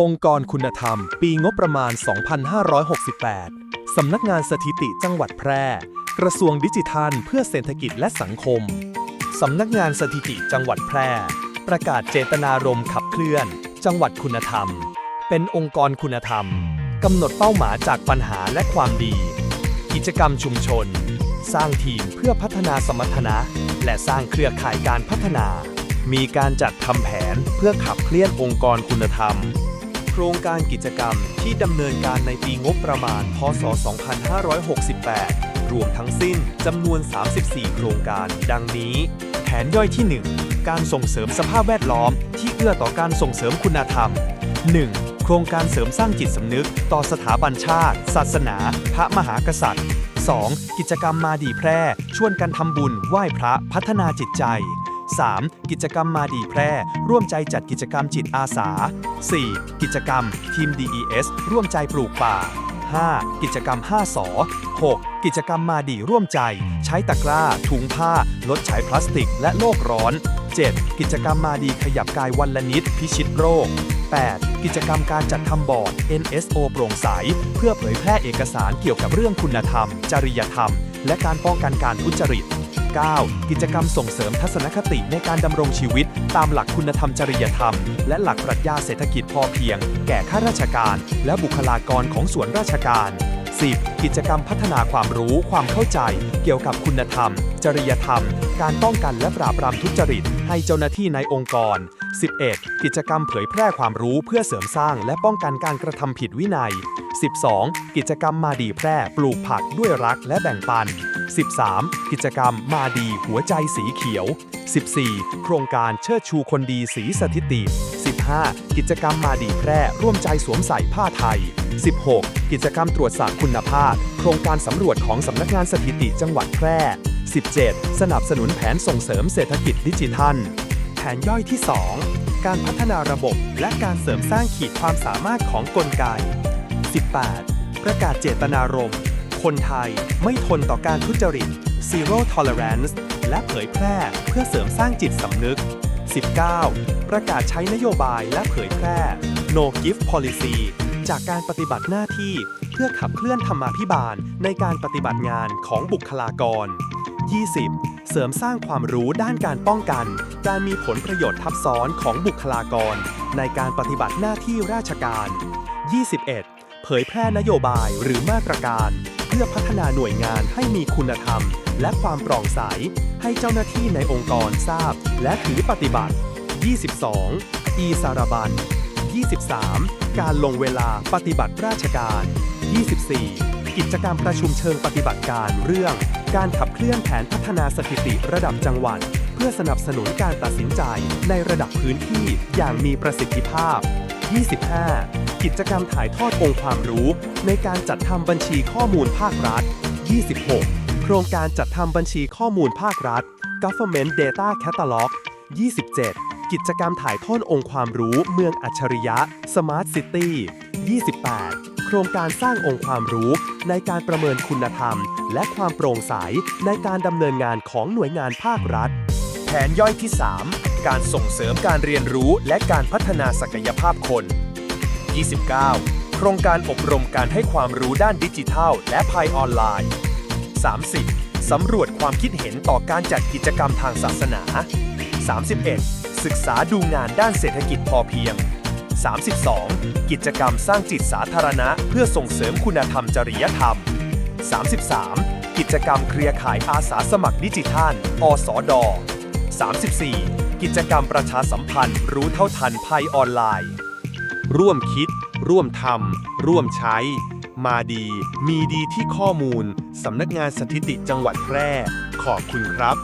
องค์กรคุณธรรม ปีงบประมาณ 2568 สำนักงานสถิติจังหวัดแพร่ กระทรวงดิจิทัล เพื่อเศรษฐกิจและสังคม สำนักงานสถิติจังหวัดแพร่ ประกาศเจตนารมณ์ขับเคลื่อน จังหวัดคุณธรรม เป็นองค์กรคุณธรรม กำหนดเป้าหมายจากปัญหาและความดี กิจกรรมชุมชน สร้างทีมเพื่อพัฒนาสมรรถนะ และสร้างเครือข่ายการพัฒนา มีการจัดทำแผนเพื่อขับเคลื่อนองค์กรคุณธรรม โครงการกิจกรรมที่ดำเนินการในปีงบประมาณ พศ 2568 รวมทั้งสิ้นจำนวน 34 โครงการ ดังนี้ แผนย่อยที่ 1 การส่งเสริมสภาพแวดล้อม ที่เอื้อต่อการส่งเสริมคุณธรรม 1. โครงการเสริมสร้างจิตสำนึก ต่อสถาบันชาติ ศาสนา พระมหากษัตริย์ 2. กิจกรรมมาดีแพร่ ชวนกันทำบุญ ไหว้พระ พัฒนาจิตใจ 3. กิจกรรมมาดีแพร่ ร่วมใจจัดกิจกรรมจิตอาสา 4. กิจกรรมทีม DES ร่วมใจปลูกป่า 5. กิจกรรม 5สอ 6. กิจกรรมมาดีร่วมใจ ใช้ตะกร้า ถุงผ้า ลดใช้พลาสติก และโลกร้อน 7. กิจกรรมมาดีขยับกายวันละนิด พิชิตโรค 8. กิจกรรมการจัดทำบอร์ด NSO โปร่งใส เพื่อเผยแพร่เอกสารเกี่ยวกับเรื่องคุณธรรม จริยธรรม และการป้องกันการทุจริต 9. กิจกรรมส่งเสริมทัศนคติในการดำรงชีวิต ตามหลักคุณธรรมจริยธรรม และหลักปรัชญาเศรษฐกิจพอเพียง แก่ข้าราชการ และบุคลากรของส่วนราชการ 10. กิจกรรมพัฒนาความรู้ความเข้าใจ เกี่ยวกับคุณธรรม จริยธรรม การป้องกันและปราบปรามทุจริต ให้เจ้าหน้าที่ในองค์กร 11. กิจกรรมเผยแพร่ความรู้เพื่อเสริมสร้าง และป้องกันการกระทำผิดวินัย 12. กิจกรรมมาดีแพร่ ปลูกผักด้วยรักและแบ่งปัน 13. กิจกรรมมาดีหัวใจสีเขียว 14. โครงการเชิดชูคนดีสีสถิติ 15. กิจกรรมมาดีแพร่ร่วมใจสวมใส่ผ้าไทย 16. กิจกรรมตรวจสอบคุณภาพ โครงการสำรวจของสำนักงานสถิติจังหวัดแพร่ 17. สนับสนุนแผนส่งเสริมเศรษฐกิจดิจิทัล แผนย่อยที่ 2 การพัฒนาระบบและการเสริมสร้างขีดความสามารถของกลไก 18. ประกาศเจตนารมณ์ คนไทยไม่ทนต่อการทุจริต Zero Tolerance และเผยแพร่เพื่อเสริมสร้างจิตสำนึก 19. ประกาศใช้นโยบายและเผยแพร่ No Gift Policy จากการปฏิบัติหน้าที่เพื่อขับเคลื่อนธรรมาภิบาลในการปฏิบัติงานของบุคลากร 20. เสริมสร้างความรู้ด้านการป้องกัน การมีผลประโยชน์ทับซ้อนของบุคลากร ในการปฏิบัติหน้าที่ราชการ 21. เผยแพร่นโยบายหรือมาตรการ เพื่อพัฒนาหน่วยงานให้มีคุณธรรม และความโปร่งใส ให้เจ้าหน้าที่ในองค์กรทราบ และถือปฏิบัติ 22. อีสารบัน 23. การลงเวลาปฏิบัติราชการ 24. กิจกรรมประชุมเชิงปฏิบัติการเรื่อง การขับเคลื่อนแผนพัฒนาสถิติระดับจังหวัด เพื่อสนับสนุนการตัดสินใจในระดับพื้นที่อย่างมีประสิทธิภาพ 25. กิจกรรมถ่ายทอดองค์ความรู้ ในการจัดทำบัญชีข้อมูลภาครัฐ 26. โครงการจัดทำบัญชีข้อมูลภาครัฐ Government Data Catalog 27. กิจกรรมถ่ายทอดองค์ความรู้เมืองอัจฉริยะ Smart City 28. โครงการสร้างองค์ความรู้ในการประเมินคุณธรรม และความโปร่งใสในการดำเนินงานของหน่วยงานภาครัฐ แผนย่อยที่ 3 การส่งเสริมการเรียนรู้และการพัฒนาศักยภาพคน 29. โครงการอบรมการให้ความรู้ด้านดิจิทัล และภัยออนไลน์ 30. สำรวจความคิดเห็นต่อการจัดกิจกรรมทางศาสนา 31. ศึกษาดูงานด้านเศรษฐกิจพอเพียง 32. กิจกรรมสร้างจิตสาธารณะ เพื่อส่งเสริมคุณธรรมจริยธรรม 33. กิจกรรมเครือข่ายอาสาสมัครดิจิทัล อสด 34. กิจกรรมประชาสัมพันธ์ รู้เท่าทันภัยออนไลน์ ร่วมคิด ร่วมทำ ร่วมใช้ มาดี มีดีที่ข้อมูล สำนักงานสถิติจังหวัดแพร่ ขอบคุณครับ